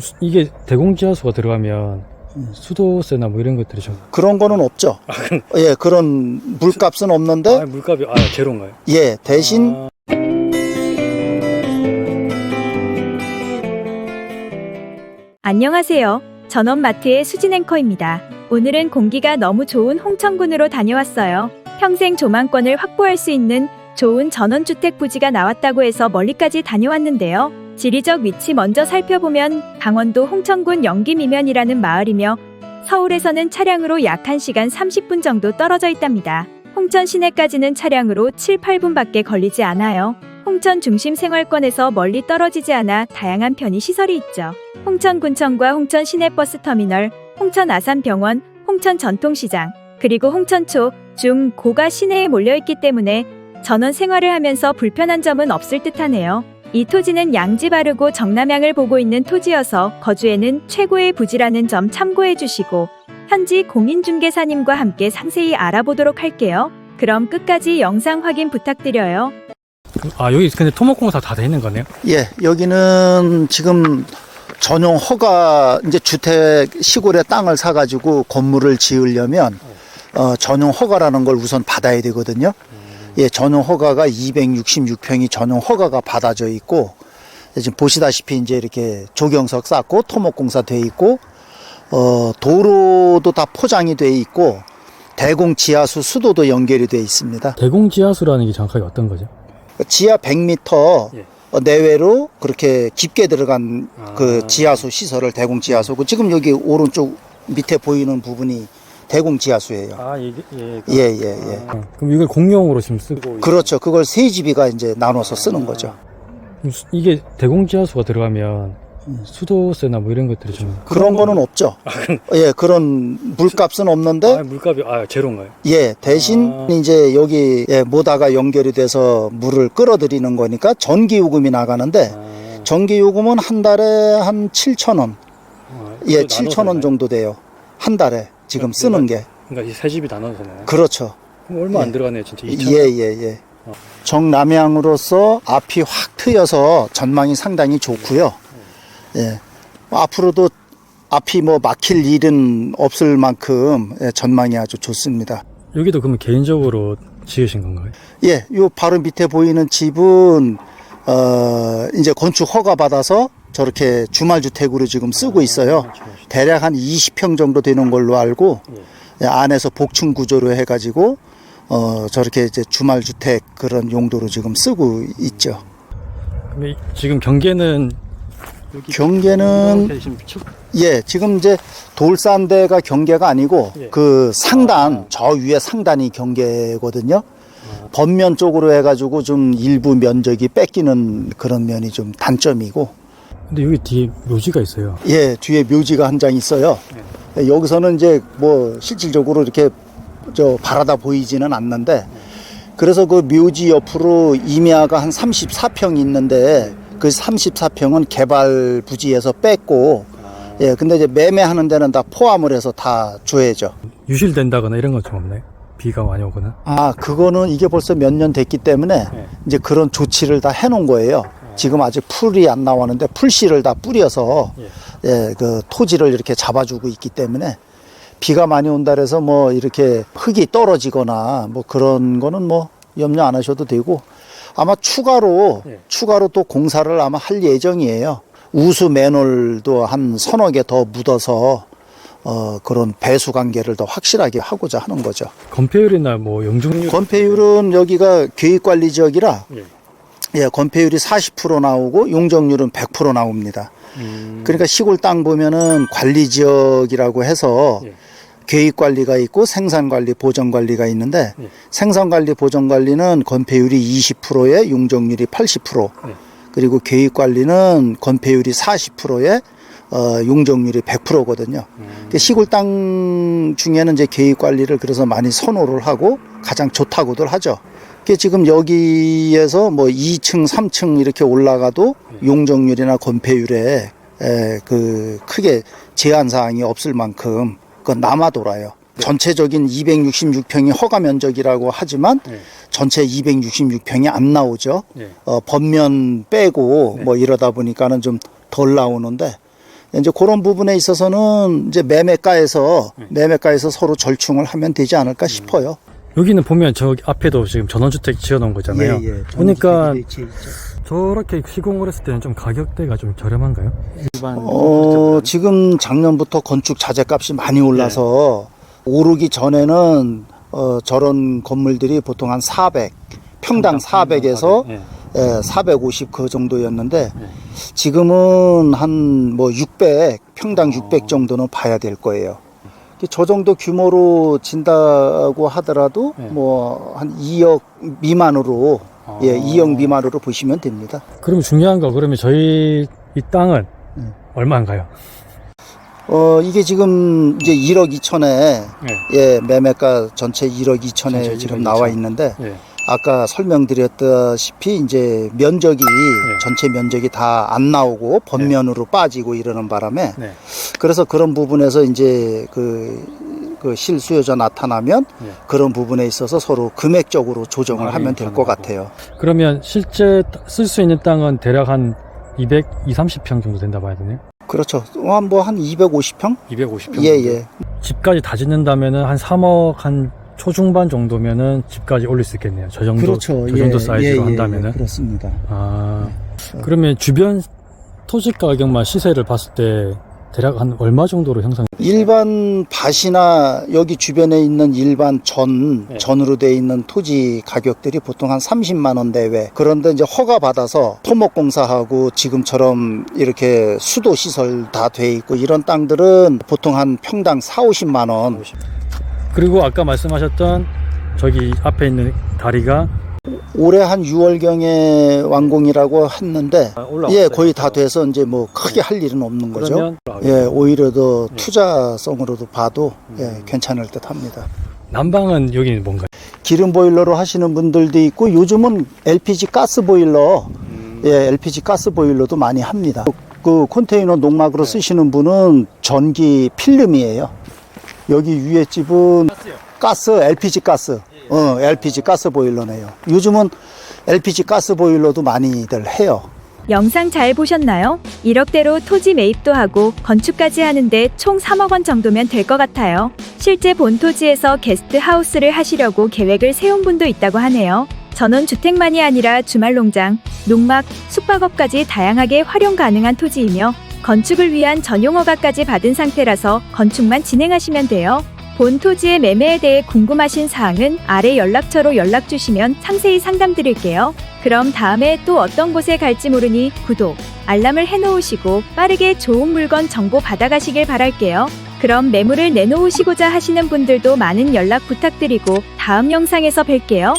수- 이게 대공지하수가 들어가면 수도세나 뭐 이런 것들이 좀 그런 거는 없죠. 예, 그런 물값은 없는데 아, 물값이 아 제로인가요? 예, 대신 아, 안녕하세요. 전원마트의 수진 앵커입니다. 오늘은 공기가 너무 좋은 홍천군으로 다녀왔어요. 평생 조망권을 확보할 수 있는 좋은 전원주택 부지가 나왔다고 해서 멀리까지 다녀왔는데요. 지리적 위치 먼저 살펴보면 강원도 홍천군 영김이면이라는 마을이며 서울에서는 차량으로 약 1시간 30분 정도 떨어져 있답니다. 홍천 시내까지는 차량으로 7, 8분밖에 걸리지 않아요. 홍천 중심 생활권에서 멀리 떨어지지 않아 다양한 편의 시설이 있죠. 홍천군청과 홍천 시내버스터미널, 홍천 아산병원, 홍천 전통시장, 그리고 홍천초, 중, 고가 시내에 몰려있기 때문에 전원 생활을 하면서 불편한 점은 없을 듯하네요. 이 토지는 양지 바르고 정남향을 보고 있는 토지여서 거주에는 최고의 부지라는 점 참고해 주시고 현지 공인중개사님과 함께 상세히 알아보도록 할게요. 그럼 끝까지 영상 확인 부탁드려요. 아 여기 근데 토목공사 다 돼 있는 거네요? 예, 여기는 지금 전용 허가 이제 주택 시골에 땅을 사 가지고 건물을 지으려면 어, 전용 허가라는 걸 우선 받아야 되거든요. 예, 전용 허가가 266평이 전용 허가가 받아져 있고 예, 지금 보시다시피 이제 이렇게 조경석 쌓고 토목공사 돼 있고 어, 도로도 다 포장이 돼 있고 대공 지하수 수도도 연결이 돼 있습니다. 대공 지하수라는 게 정확하게 어떤 거죠? 지하 100m 예. 내외로 그렇게 깊게 들어간 아. 그 지하수 시설을 대공 지하수고 지금 여기 오른쪽 밑에 보이는 부분이 대공 지하수예요. 아 이게 예. 예, 예, 예. 아, 그럼 이걸 공용으로 지금 쓰고 그렇죠. 그걸 세 집이가 이제 나눠서 쓰는 거죠. 수- 이게 대공지하수가 들어가면 수도세나 뭐 이런 것들이 좀 그런 거는 없죠. 예, 그런 물값은 없는데 아, 물값이 아 제로인가요? 예, 대신 아. 이제 여기 예, 모다가 연결이 돼서 물을 끌어들이는 거니까 전기 요금이 나가는데 아, 전기 요금은 한 달에 한 7천 원. 아, 예, 이거 7천 나눠서 원 정도 돼요. 한 달에 지금 네, 쓰는 게. 그러니까 이세 집이 나눠서 나요. 그렇죠. 얼마 안 예. 들어가네요, 진짜. 2천. 예, 예, 예. 어. 정남향으로서 앞이 확 트여서 전망이 상당히 좋고요. 예. 앞으로도 앞이 뭐 막힐 일은 없을 만큼 예, 전망이 아주 좋습니다. 여기도 그러면 개인적으로 지으신 건가요? 예, 요 바로 밑에 보이는 집은 어 이제 건축 허가 받아서 저렇게 주말 주택으로 지금 쓰고 있어요. 대략 한 20평 정도 되는 걸로 알고 예, 안에서 복층 구조로 해가지고 어 저렇게 이제 주말 주택 그런 용도로 지금 쓰고 있죠. 지금 경계는 경계는 예 지금 이제 돌산대가 경계가 아니고 예. 그 상단 저 위에 상단이 경계거든요. 번면 쪽으로 해가지고 좀 일부 면적이 뺏기는 그런 면이 좀 단점이고 근데 여기 뒤에 묘지가 있어요. 예 뒤에 묘지가 한 장 있어요. 예, 여기서는 이제 뭐 실질적으로 이렇게 저 바라다 보이지는 않는데 그래서 그 묘지 옆으로 임야가 한 34평 있는데 그 34평은 개발 부지에서 뺐고 예 근데 이제 매매하는 데는 다 포함을 해서 다 줘야죠. 유실된다거나 이런 건 좀 없나요? 비가 많이 오거나. 아 그거는 이게 벌써 몇 년 됐기 때문에 네. 이제 그런 조치를 다 해놓은 거예요. 지금 아직 풀이 안 나왔는데 풀씨를 다 뿌려서 예. 예, 그 토지를 이렇게 잡아주고 있기 때문에 비가 많이 온다 그래서 뭐 이렇게 흙이 떨어지거나 뭐 그런 거는 뭐 염려 안 하셔도 되고 아마 추가로 예. 추가로 또 공사를 아마 할 예정이에요. 우수 맨홀도 한 서너 개 더 묻어서 어 그런 배수 관계를 더 확실하게 하고자 하는 거죠. 건폐율이나 뭐 영중률 건폐율은 여기가 계획 관리 지역이라 예. 예, 건폐율이 40% 나오고 용적률은 100% 나옵니다. 음, 그러니까 시골 땅 보면은 관리 지역이라고 해서 예. 계획 관리가 있고 생산 관리, 보전 관리가 있는데 예. 생산 관리, 보전 관리는 건폐율이 20%에 용적률이 80% 예. 그리고 계획 관리는 건폐율이 40%에 어, 용적률이 100%거든요. 음, 시골 땅 중에는 이제 계획 관리를 그래서 많이 선호를 하고 가장 좋다고들 하죠. 그 지금 여기에서 뭐 2층, 3층 이렇게 올라가도 용적률이나 건폐율에 에, 그 크게 제한 사항이 없을 만큼 그 남아 돌아요. 전체적인 266평이 허가 면적이라고 하지만 예. 전체 266평이 안 나오죠. 예. 어, 번면 빼고 네. 뭐 이러다 보니까는 좀 덜 나오는데 이제 그런 부분에 있어서는 이제 매매가에서 네. 매매가에서 서로 절충을 하면 되지 않을까 싶어요. 여기는 보면 저기 앞에도 지금 전원주택 지어놓은 거잖아요. 예, 보니까 저렇게 시공을 했을 때는 좀 가격대가 좀 저렴한가요? 일반 어, 지금 작년부터 건축 자재 값이 많이 올라서 오르기 전에는 어, 저런 건물들이 보통 한 400, 평당 400에서 예. 예, 450 그 정도였는데 네. 지금은 한 뭐 600, 평당 어. 600 정도는 봐야 될 거예요. 저 정도 규모로 진다고 하더라도 네. 뭐한 2억 미만으로 아. 예, 2억 미만으로 보시면 됩니다. 그러면 중요한 거 그러면 저희 이 땅은 음. 얼마인가요? 어, 이게 지금 이제 1억 2천에 네. 예, 매매가 전체 1억 2천에 전체 지금 1억 나와 2천. 있는데 예. 아까 설명드렸다시피 이제 면적이 네. 전체 면적이 다 안 나오고 번면으로 빠지고 이러는 바람에 네. 그래서 그런 부분에서 이제 그, 그 실수요자 나타나면 네. 그런 부분에 있어서 서로 금액적으로 조정을 하면 될 것. 같아요. 그러면 실제 쓸 수 있는 땅은 대략 한 200, 2, 30평 정도 된다 봐야 되네요. 그렇죠. 뭐한 250평? 250평. 예, 예. 집까지 다 짓는다면은 한 3억 한 초중반 정도면은 집까지 올릴 수 있겠네요. 저 정도 그렇죠. 저 정도 사이즈로 한다면은 그렇습니다. 아 그러면 주변 토지 가격만 시세를 봤을 때 대략 한 얼마 정도로 형성? 일반 밭이나 여기 주변에 있는 일반 전, 네. 전으로 돼 있는 토지 가격들이 보통 한 30만 원 내외. 그런데 이제 허가 받아서 토목공사하고 지금처럼 이렇게 수도 시설 다 돼 있고 이런 땅들은 보통 한 평당 4, 50만 원. 그리고 아까 말씀하셨던 저기 앞에 있는 다리가 올해 한 6월경에 완공이라고 했는데 예, 거의 다 돼서 이제 뭐 크게 할 일은 없는 거죠. 예, 오히려 더 네. 투자성으로도 봐도 예, 음. 괜찮을 듯 합니다. 난방은 여기는 뭔가요? 기름 보일러로 하시는 분들도 있고 요즘은 LPG 가스 보일러, 예, LPG 가스 보일러도 많이 합니다. 그 컨테이너 농막으로 쓰시는 분은 전기 필름이에요. 여기 위에 집은 가스, LPG 가스, 어, LPG 가스 보일러네요. 요즘은 LPG 가스 보일러도 많이들 해요. 영상 잘 보셨나요? 1억대로 토지 매입도 하고 건축까지 하는데 총 3억 원 정도면 될 것 같아요. 실제 본 토지에서 게스트 하우스를 하시려고 계획을 세운 분도 있다고 하네요. 전원 주택만이 아니라 주말 농장, 농막, 숙박업까지 다양하게 활용 가능한 토지이며 건축을 위한 전용 허가까지 받은 상태라서 건축만 진행하시면 돼요. 본 토지의 매매에 대해 궁금하신 사항은 아래 연락처로 연락 주시면 상세히 상담 드릴게요. 그럼 다음에 또 어떤 곳에 갈지 모르니 구독, 알람을 해놓으시고 빠르게 좋은 물건 정보 받아가시길 바랄게요. 그럼 매물을 내놓으시고자 하시는 분들도 많은 연락 부탁드리고 다음 영상에서 뵐게요.